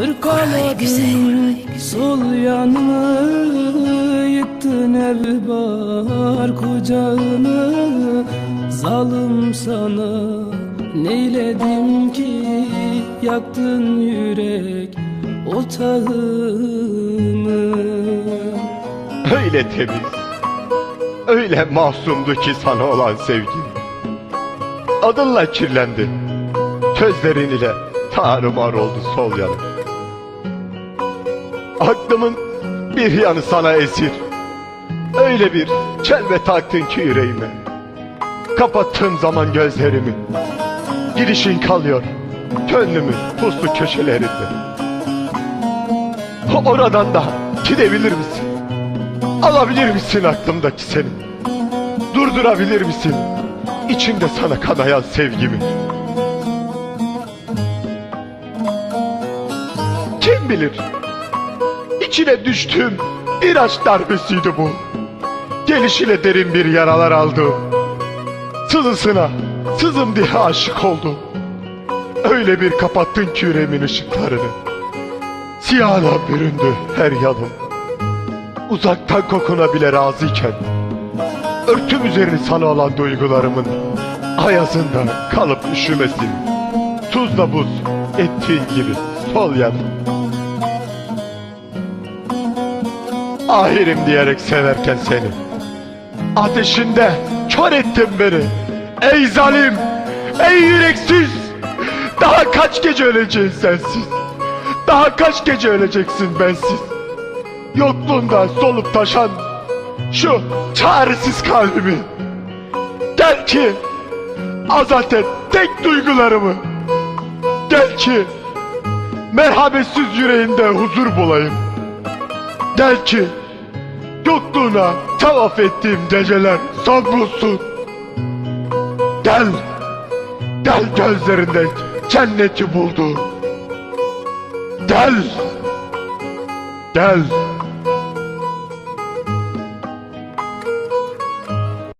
Hırkaladın sol yanını Yıktın ev bar kucağını Zalim sana neyledim ki Yaktın yürek otağımı Öyle temiz, öyle masumdu ki sana olan sevgim. Adınla kirlendi, sözlerin ile tarumar oldu sol yanım. Aklımın bir yanı sana esir, öyle bir çelme taktın ki yüreğime. Kapattığım zaman gözlerimi, girişin kalıyor gönlümün puslu köşelerinde. Oradan da gidebilir misin? Alabilir misin aklımdaki seni? Durdurabilir misin? İçimde sana kanayan sevgimi. Kim bilir? İçine düştüğüm bir aşk darbesiydi bu. Gelişiyle derin bir yaralar aldım. Sızısına sızım diye aşık oldum. Öyle bir kapattın ki yüreğimin ışıklarını. Siyahla büründü her yanım. Uzaktan kokuna bile razıyken Örtüm üzerini sana olan duygularımın Ayazında kalıp üşümesin Tuzla buz ettiğin gibi sol yanım Ahirim diyerek severken seni. Ateşinde kör ettin beni. Ey zalim Ey yüreksiz. Daha kaç gece öleceksin sensiz? Daha kaç gece öleceksin bensiz? Yokluğunda solup taşan şu çaresiz kalbimi. Gel ki azat et tek duygularımı. Gel ki merhametsiz yüreğinde huzur bulayım. Gel ki yokluğuna tavaf ettiğim geceler. Son bulsun Gel, gel gözlerinde cenneti buldu Gel, gel